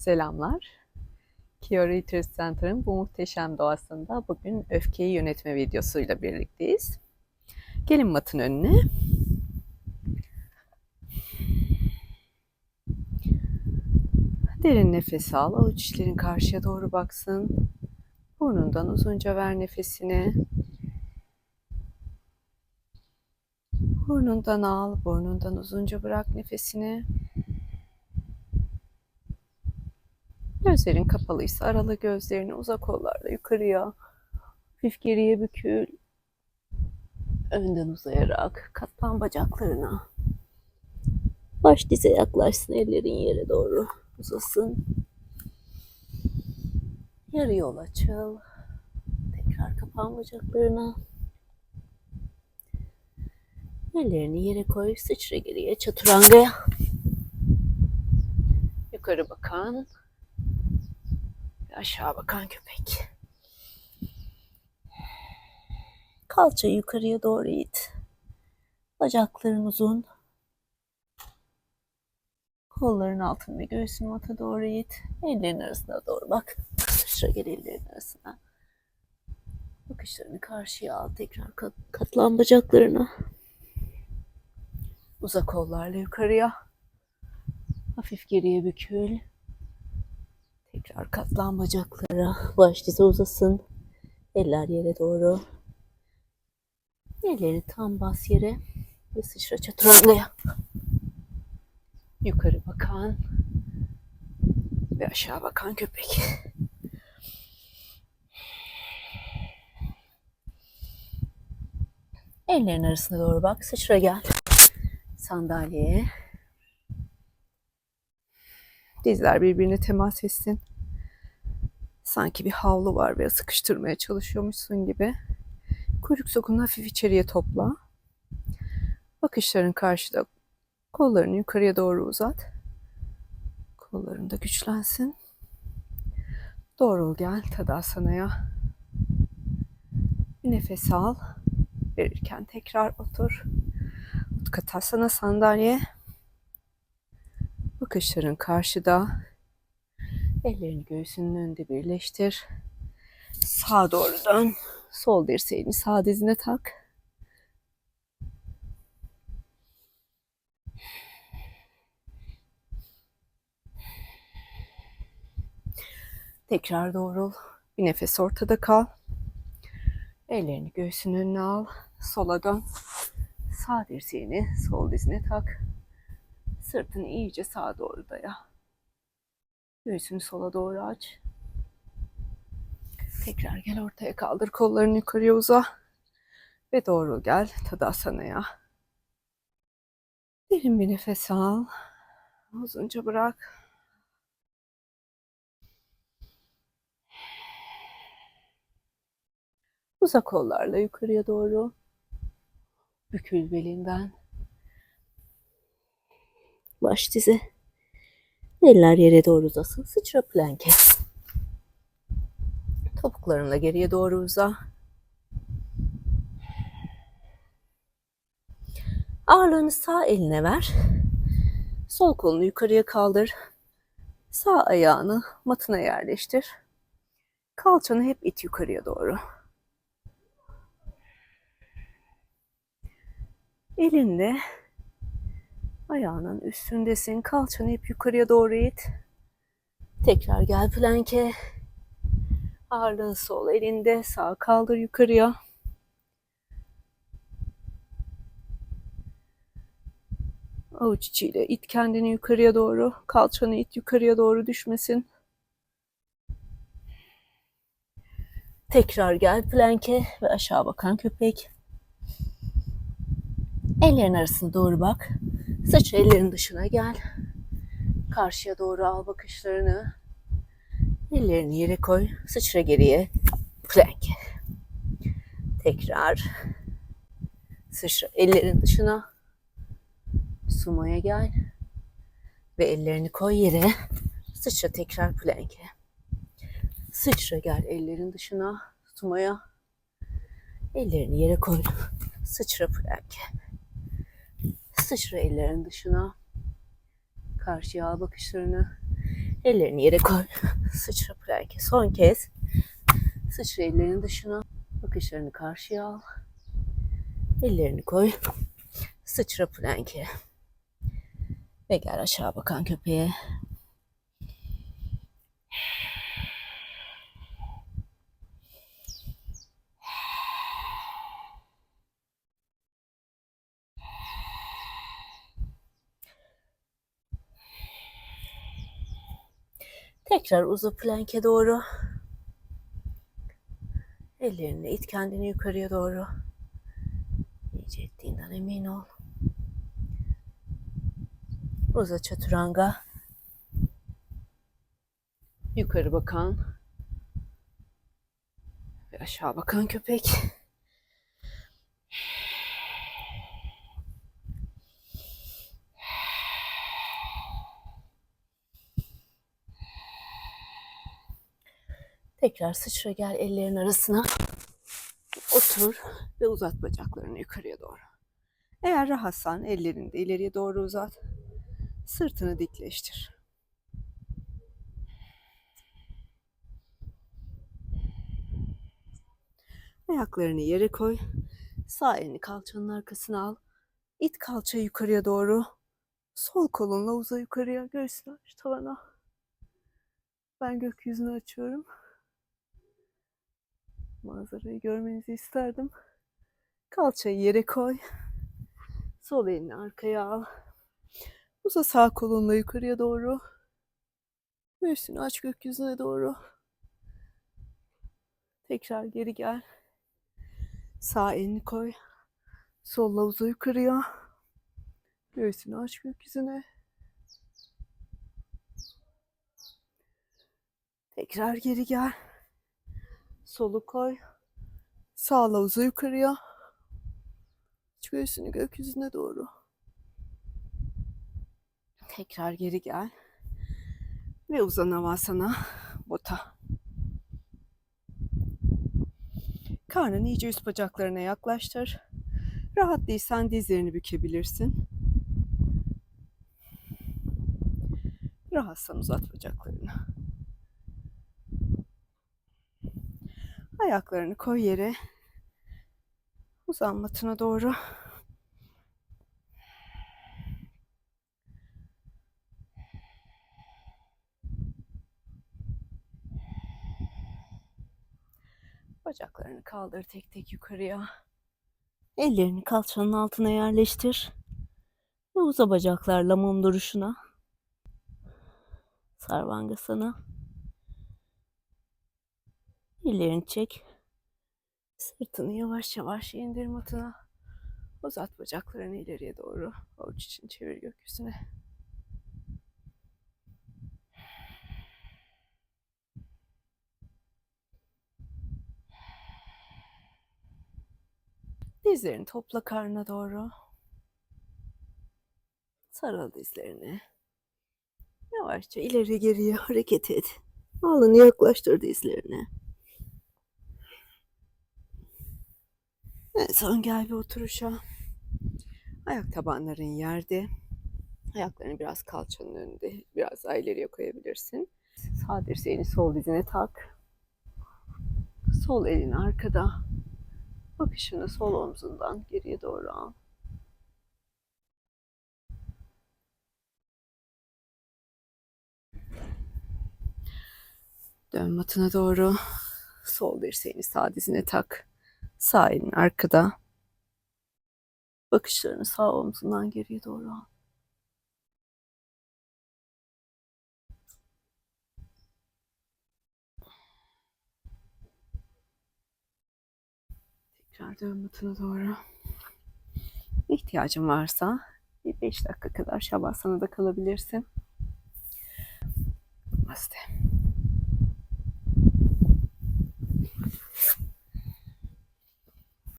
Selamlar. Kiora Retreat Center'ın bu muhteşem doğasında bugün öfkeyi yönetme videosuyla birlikteyiz. Gelin matın önüne. Derin nefes al. Avuç karşıya doğru baksın. Burnundan uzunca ver nefesini. Burnundan al, burnundan uzunca bırak nefesini. Gözlerin kapalıysa aralı gözlerini uzak kollarla yukarıya, hafif geriye bükül. Önden uzayarak katlan bacaklarına. Baş dize yaklaşsın, ellerin yere doğru uzasın. Yarı yol açıl. Tekrar kapan bacaklarına. Ellerini yere koy, sıçra geriye çaturangaya. Yukarı bakan, aşağı bakan köpek. Kalçayı yukarıya doğru it. Bacakların uzun. Kolların altın ve göğsün mata doğru it. Ellerin arasına doğru bak. Sıçra gel ellerin arasına. Bakışlarını karşıya al. Tekrar kat, katlan bacaklarına. Uzak kollarla yukarıya. Hafif geriye bükül. Tekrar katlan bacaklara. Baş dize uzasın. Eller yere doğru. Ellerini tam bas yere. Ve sıçra çaturangaya. Yukarı bakan ve aşağı bakan köpek. Ellerin arasına doğru bak. Sıçra gel. Sandalyeye. Dizler birbirine temas etsin. Sanki bir havlu var ve sıkıştırmaya çalışıyormuşsun gibi. Kuyruk sokunu hafif içeriye topla. Bakışların karşıda. Kollarını yukarıya doğru uzat. Kolların da güçlensin. Doğrul gel Tadasana'ya. Bir nefes al. Verirken tekrar otur. Utkatasana sandalye. Bakışların karşıda. Ellerini göğsünün önünde birleştir. Sağa doğru dön. Sol dirseğini sağ dizine tak. Tekrar doğrul. Bir nefes ortada kal. Ellerini göğsünün önüne al. Sola dön. Sağ dirseğini sol dizine tak. Sırtını iyice sağa doğru daya. Göğsünü sola doğru aç. Tekrar gel ortaya kaldır. Kollarını yukarıya uza. Ve doğru gel Tadasana'ya. Derin bir nefes al. Uzunca bırak. Uzak kollarla yukarıya doğru. Bükül belinden. Baş dize. Eller yere doğru uzasın. Sıçra planke. Topuklarınla geriye doğru uza. Ağırlığını sağ eline ver. Sol kolunu yukarıya kaldır. Sağ ayağını matına yerleştir. Kalçanı hep it yukarıya doğru. Elinle ayağının üstündesin. Kalçanı hep yukarıya doğru it. Tekrar gel planke. Ağırlığın sol elinde. Sağ kaldır yukarıya. Avuç içiyle it kendini yukarıya doğru. Kalçanı it yukarıya doğru düşmesin. Tekrar gel planke ve aşağı bakan köpek. Ellerin arasına doğru bak. Saç ellerin dışına gel. Karşıya doğru al bakışlarını. Ellerini yere koy. Sıçra geriye. Plank. Tekrar. Sıçra ellerin dışına. Sumaya gel. Ve ellerini koy yere. Sıçra tekrar plank'e. Sıçra gel ellerin dışına. Sumaya. Ellerini yere koy. Sıçra plank'e. Sıçra ellerin dışına. Karşıya al bakışlarını. Ellerini yere koy. Sıçra planke. Son kez. Sıçra ellerini dışına. Bakışlarını karşıya al. Ellerini koy. Sıçra planke. Ve gel aşağı bakan köpeğe. Tekrar uza planke doğru. Ellerini it kendini yukarıya doğru. İyice ettiğinden emin ol. Uza çaturanga. Yukarı bakan ve aşağı bakan köpek. Tekrar sıçra gel ellerin arasına. Otur ve uzat bacaklarını yukarıya doğru. Eğer rahatsan ellerini de ileriye doğru uzat. Sırtını dikleştir. Ayaklarını yere koy. Sağ elini kalçanın arkasına al. İt kalçayı yukarıya doğru. Sol kolunla uza yukarıya. Göğsünü aç tavana. Ben gökyüzünü açıyorum. Manzarayı görmenizi isterdim. Kalçayı yere koy. Sol elini arkaya al. Uza sağ kolunla yukarıya doğru. Göğsünü aç gökyüzüne doğru. Tekrar geri gel. Sağ elini koy. Solla uza yukarıya. Göğsünü aç gökyüzüne. Tekrar geri gel. Solu koy. Sağla uza yukarıya. Aç göğsünü gökyüzüne doğru. Tekrar geri gel. Ve uzan havasana. Bota. Karnını iyice üst bacaklarına yaklaştır. Rahat değilsen dizlerini bükebilirsin. Rahatsan uzat bacaklarını. Ayaklarını koy yere. Uzan matına doğru. Bacaklarını kaldır tek tek yukarıya. Ellerini kalçanın altına yerleştir. Ve uza bacaklarla mum duruşuna. Sarvangasana. Ellerini çek. Sırtını yavaş yavaş indir matına. Uzat bacaklarını ileriye doğru. Avuç için çevir gökyüzüne. Dizlerini topla karnına doğru. Sarıl dizlerini. Yavaşça ileri geriye hareket et. Alnını yaklaştır dizlerine. En son gel bir oturuşa. Ayak tabanların yerde. Ayaklarını biraz kalçanın önünde. Biraz daha ileriye koyabilirsin. Sağ dirseğini sol dizine tak. Sol elin arkada. Bakışını sol omzundan geriye doğru al. Dön matına doğru. Sol dirseğini sağ dizine tak sahilin arkada. Bakışlarını sağ omzundan geriye doğru al. Tekrar dön batına doğru. İhtiyacın varsa bir 5 dakika kadar şabasana da kalabilirsin. Namaste.